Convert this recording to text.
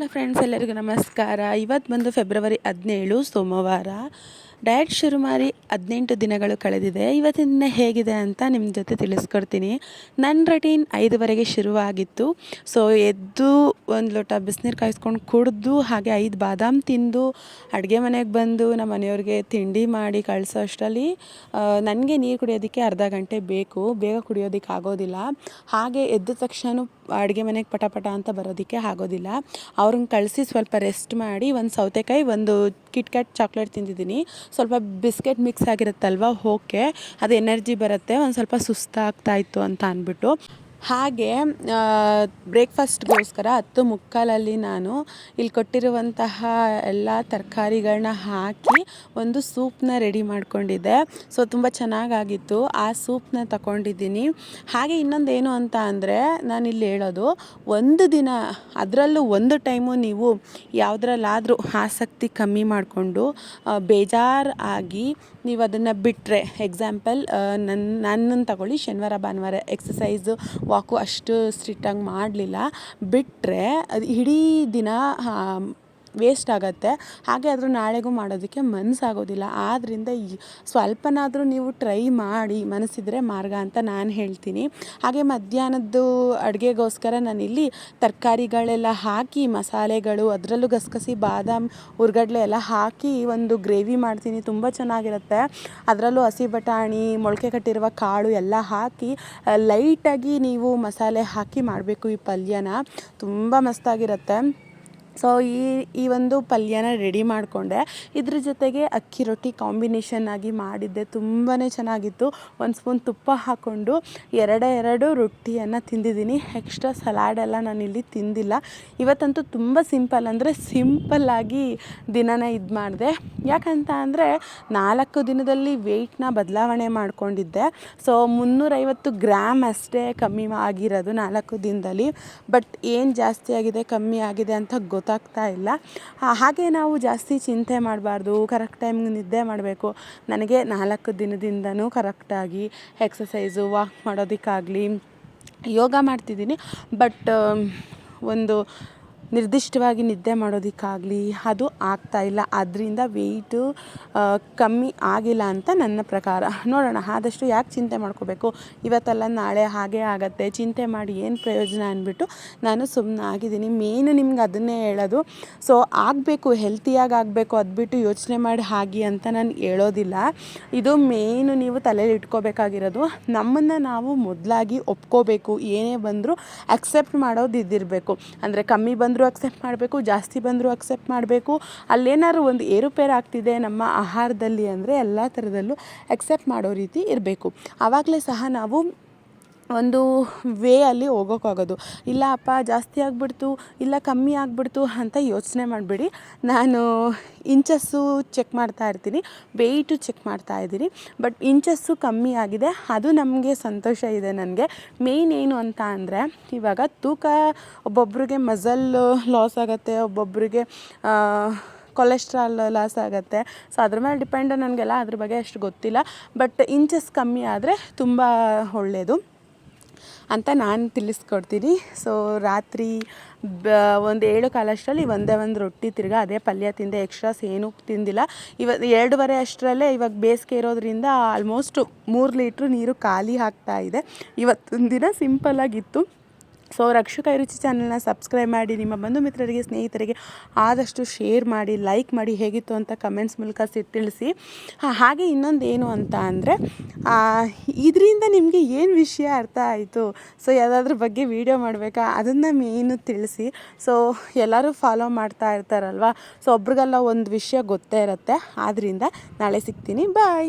Hello friends ಎಲ್ಲರಿಗೂ ನಮಸ್ಕಾರ. ಇವತ್ತು ಬಂದು ಫೆಬ್ರವರಿ ಹದಿನೇಳು ಸೋಮವಾರ. ಡಯಟ್ ಶುರು ಮಾಡಿ ಹದಿನೆಂಟು ದಿನಗಳು ಕಳೆದಿದೆ. ಇವತ್ತಿನ ದಿನ ಹೇಗಿದೆ ಅಂತ ನಿಮ್ಮ ಜೊತೆ ತಿಳಿಸ್ಕೊಡ್ತೀನಿ. ನನ್ನ ರೊಟೀನ್ ಐದುವರೆಗೆ ಶುರುವಾಗಿತ್ತು. ಸೊ ಎದ್ದು ಒಂದು ಲೋಟ ಬಿಸಿನೀರು ಕಾಯಿಸ್ಕೊಂಡು ಕುಡಿದು, ಹಾಗೆ ಐದು ಬಾದಾಮ್ ತಿಂದು, ಅಡುಗೆ ಮನೆಗೆ ಬಂದು ನಮ್ಮ ಮನೆಯವ್ರಿಗೆ ತಿಂಡಿ ಮಾಡಿ ಕಳಿಸೋ ಅಷ್ಟರಲ್ಲಿ ನನಗೆ ನೀರು ಕುಡಿಯೋದಕ್ಕೆ ಅರ್ಧ ಗಂಟೆ ಬೇಕು. ಬೇಗ ಕುಡಿಯೋದಕ್ಕೆ ಆಗೋದಿಲ್ಲ. ಹಾಗೆ ಎದ್ದ ತಕ್ಷಣ ಅಡುಗೆ ಮನೆಗೆ ಪಟ ಪಟ ಅಂತ ಬರೋದಕ್ಕೆ ಆಗೋದಿಲ್ಲ. ಅವ್ರನ್ನ ಕಳಿಸಿ ಸ್ವಲ್ಪ ರೆಸ್ಟ್ ಮಾಡಿ, ಒಂದು ಸೌತೆಕಾಯಿ, ಒಂದು ಕಿಟ್ಕ್ಯಾಟ್ ಚಾಕ್ಲೇಟ್ ತಿಂದಿದ್ದೀನಿ. ಸ್ವಲ್ಪ ಬಿಸ್ಕೆಟ್ ಮಿಕ್ಸ್ ಆಗಿರುತ್ತಲ್ವ ಓಕೆ ಅದು ಎನರ್ಜಿ ಬರುತ್ತೆ, ಒಂದು ಸ್ವಲ್ಪ ಸುಸ್ತಾಗ್ತಾಯಿತ್ತು ಅಂತ ಅಂದ್ಬಿಟ್ಟು. ಹಾಗೆ ಬ್ರೇಕ್ಫಾಸ್ಟ್ಗೋಸ್ಕರ ಹತ್ತು ಮುಕ್ಕಾಲಲ್ಲಿ ನಾನು ಇಲ್ಲಿ ಕೊಟ್ಟಿರುವಂತಹ ಎಲ್ಲ ತರಕಾರಿಗಳನ್ನ ಹಾಕಿ ಒಂದು ಸೂಪ್ನ ರೆಡಿ ಮಾಡ್ಕೊಂಡಿದ್ದೆ. ಸೊ ತುಂಬ ಚೆನ್ನಾಗಾಗಿತ್ತು. ಆ ಸೂಪ್ನ ತಗೊಂಡಿದ್ದೀನಿ. ಹಾಗೆ ಇನ್ನೊಂದು ಏನು ಅಂತ ಅಂದರೆ ಇಲ್ಲಿ ಹೇಳೋದು, ಒಂದು ದಿನ, ಅದರಲ್ಲೂ ಒಂದು ಟೈಮು ನೀವು ಯಾವುದ್ರಲ್ಲಾದರೂ ಆಸಕ್ತಿ ಕಮ್ಮಿ ಮಾಡಿಕೊಂಡು ಬೇಜಾರು ಆಗಿ ನೀವು ಅದನ್ನು ಬಿಟ್ಟರೆ ಎಕ್ಸಾಂಪಲ್ ನನ್ನ ನನ್ನನ್ನು ತಗೊಳ್ಳಿ, ಶನಿವಾರ, ಭಾನುವಾರ ಎಕ್ಸಸೈಸು ವಾಕು ಅಷ್ಟು ಸ್ಟ್ರಿಕ್ಟಾಗಿ ಮಾಡಲಿಲ್ಲ. ಬಿಟ್ಟರೆ ಅದು ಇಡೀ ದಿನ ವೇಸ್ಟ್ ಆಗುತ್ತೆ. ಹಾಗೆ ಆದರೂ ನಾಳೆಗೂ ಮಾಡೋದಕ್ಕೆ ಮನಸ್ಸಾಗೋದಿಲ್ಲ ಆದ್ದರಿಂದ ಈ ಸ್ವಲ್ಪನಾದರೂ ನೀವು ಟ್ರೈ ಮಾಡಿ ಮನಸ್ಸಿದ್ರೆ ಮಾರ್ಗ ಅಂತ ನಾನು ಹೇಳ್ತೀನಿ. ಹಾಗೆ ಮಧ್ಯಾಹ್ನದ್ದು ಅಡುಗೆಗೋಸ್ಕರ ನಾನಿಲ್ಲಿ ತರಕಾರಿಗಳೆಲ್ಲ ಹಾಕಿ, ಮಸಾಲೆಗಳು, ಅದರಲ್ಲೂ ಗಸಗಸಿ, ಬಾದಾಮ್, ಉರ್ಗಡ್ಲೆ ಎಲ್ಲ ಹಾಕಿ ಒಂದು ಗ್ರೇವಿ ಮಾಡ್ತೀನಿ. ತುಂಬ ಚೆನ್ನಾಗಿರುತ್ತೆ. ಅದರಲ್ಲೂ ಹಸಿ ಬಟಾಣಿ, ಮೊಳಕೆ ಕಟ್ಟಿರುವ ಕಾಳು ಎಲ್ಲ ಹಾಕಿ ಲೈಟಾಗಿ ನೀವು ಮಸಾಲೆ ಹಾಕಿ ಮಾಡಬೇಕು ಈ ಪಲ್ಯನ. ತುಂಬ ಮಸ್ತಾಗಿರುತ್ತೆ. ಸೊ ಈ ಈ ಒಂದು ಪಲ್ಯನ ರೆಡಿ ಮಾಡಿಕೊಂಡೆ. ಇದ್ರ ಜೊತೆಗೆ ಅಕ್ಕಿ ರೊಟ್ಟಿ ಕಾಂಬಿನೇಷನ್ ಆಗಿ ಮಾಡಿದ್ದೆ. ತುಂಬಾ ಚೆನ್ನಾಗಿತ್ತು. ಒಂದು ಸ್ಪೂನ್ ತುಪ್ಪ ಹಾಕ್ಕೊಂಡು ಎರಡೇ ಎರಡು ರೊಟ್ಟಿಯನ್ನು ತಿಂದಿದ್ದೀನಿ. ಎಕ್ಸ್ಟ್ರಾ ಸಲಾಡೆಲ್ಲ ನಾನಿಲ್ಲಿ ತಿಂದಿಲ್ಲ. ಇವತ್ತಂತೂ ತುಂಬ ಸಿಂಪಲ್ ಅಂದರೆ ಸಿಂಪಲ್ಲಾಗಿ ದಿನನ ಇದು ಮಾಡಿದೆ. ಯಾಕಂತ ಅಂದರೆ ನಾಲ್ಕು ದಿನದಲ್ಲಿ ವೆಯ್ಟ್ನ ಬದಲಾವಣೆ ಮಾಡಿಕೊಂಡಿದ್ದೆ. ಸೊ ಮುನ್ನೂರೈವತ್ತು ಗ್ರಾಮ್ ಅಷ್ಟೇ ಕಮ್ಮಿ ಆಗಿರೋದು ನಾಲ್ಕು ದಿನದಲ್ಲಿ. ಬಟ್ ಏನು ಜಾಸ್ತಿ ಆಗಿದೆ, ಕಮ್ಮಿ ಆಗಿದೆ ಅಂತ ಗೊತ್ತು ಗೊತ್ತಾಗ್ತಾ ಇಲ್ಲ. ಹಾಗೆ ನಾವು ಜಾಸ್ತಿ ಚಿಂತೆ ಮಾಡಬಾರ್ದು. ಕರೆಕ್ಟ್ ಟೈಮ್ಗೆ ನಿದ್ದೆ ಮಾಡಬೇಕು. ನನಗೆ ನಾಲ್ಕು ದಿನದಿಂದನೂ ಕರೆಕ್ಟಾಗಿ ಎಕ್ಸಸೈಸು ವಾಕ್ ಮಾಡೋದಕ್ಕಾಗಲಿ ಯೋಗ ಮಾಡ್ತಿದ್ದೀನಿ. ಬಟ್ ಒಂದು ನಿರ್ದಿಷ್ಟವಾಗಿ ನಿದ್ದೆ ಮಾಡೋದಕ್ಕಾಗಲಿ ಅದು ಆಗ್ತಾ ಇಲ್ಲ. ಅದರಿಂದ ವೆಯ್ಟು ಕಮ್ಮಿ ಆಗಿಲ್ಲ ಅಂತ ನನ್ನ ಪ್ರಕಾರ. ನೋಡೋಣ, ಆದಷ್ಟು ಯಾಕೆ ಚಿಂತೆ ಮಾಡ್ಕೋಬೇಕು? ಇವತ್ತಲ್ಲ ನಾಳೆ ಹಾಗೆ ಆಗುತ್ತೆ. ಚಿಂತೆ ಮಾಡಿ ಏನು ಪ್ರಯೋಜನ ಅಂದ್ಬಿಟ್ಟು ನಾನು ಸುಮ್ಮನೆ ಆಗಿದ್ದೀನಿ. ಮೇಯ್ನು ನಿಮ್ಗೆ ಅದನ್ನೇ ಹೇಳೋದು. ಸೊ ಆಗಬೇಕು ಹೆಲ್ತಿಯಾಗಿ ಆಗಬೇಕು ಅದು ಬಿಟ್ಟು ಯೋಚನೆ ಮಾಡಿ ಹಾಗೆ ಅಂತ ನಾನು ಹೇಳೋದಿಲ್ಲ. ಇದು ಮೇಯ್ನು ನೀವು ತಲೆಯಲ್ಲಿ ಇಟ್ಕೋಬೇಕಾಗಿರೋದು. ನಮ್ಮನ್ನು ನಾವು ಮೊದಲಾಗಿ ಒಪ್ಕೋಬೇಕು. ಏನೇ ಬಂದರೂ ಅಕ್ಸೆಪ್ಟ್ ಮಾಡೋದು ಇದ್ದಿರಬೇಕು ಅಂದರೆ ಕಮ್ಮಿ ಬಂದರೂ ಬಂದರೂ ಅಕ್ಸೆಪ್ಟ್ ಮಾಡಬೇಕು, ಜಾಸ್ತಿ ಬಂದರೂ ಅಕ್ಸೆಪ್ಟ್ ಮಾಡಬೇಕು. ಅಲ್ಲೇನಾದ್ರು ಒಂದು ಏರುಪೇರು ಆಗ್ತಿದೆ ನಮ್ಮ ಆಹಾರದಲ್ಲಿ ಅಂದರೆ ಎಲ್ಲ ಥರದಲ್ಲೂ ಅಕ್ಸೆಪ್ಟ್ ಮಾಡೋ ರೀತಿ ಇರಬೇಕು. ಆವಾಗಲೇ ಸಹ ನಾವು ಒಂದು ವೇ ಅಲ್ಲಿ ಹೋಗೋಕ್ಕಾಗೋದು. ಇಲ್ಲ, ಅಪ್ಪ, ಜಾಸ್ತಿ ಆಗಿಬಿಡ್ತು, ಇಲ್ಲ, ಕಮ್ಮಿ ಆಗಿಬಿಡ್ತು ಅಂತ ಯೋಚನೆ ಮಾಡಬೇಡಿ. ನಾನು ಇಂಚಸ್ಸು ಚೆಕ್ ಮಾಡ್ತಾ ಇರ್ತೀನಿ ವೆಯ್ಟು ಚೆಕ್ ಮಾಡ್ತಾ ಇದ್ದೀನಿ. ಬಟ್ ಇಂಚಸ್ಸು ಕಮ್ಮಿ ಆಗಿದೆ, ಅದು ನಮಗೆ ಸಂತೋಷ ಇದೆ ನನಗೆ. ಮೇಯ್ನ್ ಏನು ಅಂತ ಅಂದರೆ, ಇವಾಗ ತೂಕ ಒಬ್ಬೊಬ್ಬರಿಗೆ ಮಝಲ್ ಲಾಸ್ ಆಗುತ್ತೆ ಒಬ್ಬೊಬ್ಬರಿಗೆ ಕೊಲೆಸ್ಟ್ರಾಲ್ ಲಾಸ್ ಆಗುತ್ತೆ. ಸೊ ಅದ್ರ ಮೇಲೆ ಡಿಪೆಂಡ್ ನನಗೆಲ್ಲ ಅದ್ರ ಬಗ್ಗೆ ಅಷ್ಟು ಗೊತ್ತಿಲ್ಲ. ಬಟ್ ಇಂಚಸ್ ಕಮ್ಮಿ ಆದರೆ ತುಂಬ ಒಳ್ಳೆಯದು ಅಂತ ನಾನು ತಿಳಿಸ್ಕೊಡ್ತೀನಿ. ಸೊ ರಾತ್ರಿ ಒಂದು ಏಳು ಕಾಲಷ್ಟರಲ್ಲಿ ಒಂದೇ ಒಂದು ರೊಟ್ಟಿ ತಿರ್ಗಿ ಅದೇ ಪಲ್ಯ ತಿಂದೆ ಎಕ್ಸ್ಟ್ರಾಸ್ ಏನೂ ತಿಂದಿಲ್ಲ. ಇವ ಎರಡೂವರೆ ಅಷ್ಟರಲ್ಲೇ ಇವಾಗ ಬೇಸಿಗೆ ಇರೋದ್ರಿಂದ ಆಲ್ಮೋಸ್ಟು ಮೂರು ಲೀಟ್ರ್ ನೀರು ಖಾಲಿ ಆಗ್ತಾ ಇದೆ. ಇವತ್ತೊಂದು ದಿನ ಸಿಂಪಲ್ಲಾಗಿತ್ತು ಸೊ ರಕ್ಷಕ ರುಚಿ ಚಾನಲ್ನ ಸಬ್ಸ್ಕ್ರೈಬ್ ಮಾಡಿ, ನಿಮ್ಮ ಬಂಧು ಮಿತ್ರರಿಗೆ, ಸ್ನೇಹಿತರಿಗೆ ಆದಷ್ಟು ಶೇರ್ ಮಾಡಿ, ಲೈಕ್ ಮಾಡಿ ಹೇಗಿತ್ತು ಅಂತ ಕಮೆಂಟ್ಸ್ ಮೂಲಕ ತಿಳಿಸಿ. ಹಾಗೆ ಇನ್ನೊಂದು ಏನು ಅಂತ ಅಂದರೆ ಇದರಿಂದ ನಿಮಗೆ ಏನು ವಿಷಯ ಅರ್ಥ ಆಯಿತು? ಸೊ ಯಾವುದಾದ್ರ ಬಗ್ಗೆ ವಿಡಿಯೋ ಮಾಡಬೇಕಾ? ಅದನ್ನು ಮೇನು ತಿಳಿಸಿ. ಸೊ ಎಲ್ಲರೂ ಫಾಲೋ ಮಾಡ್ತಾ ಇರ್ತಾರಲ್ವ? ಸೊ ಒಬ್ರಿಗೆಲ್ಲ ಒಂದು ವಿಷಯ ಗೊತ್ತೇ ಇರುತ್ತೆ. ಆದ್ದರಿಂದ ನಾಳೆ ಸಿಗ್ತೀನಿ. ಬಾಯ್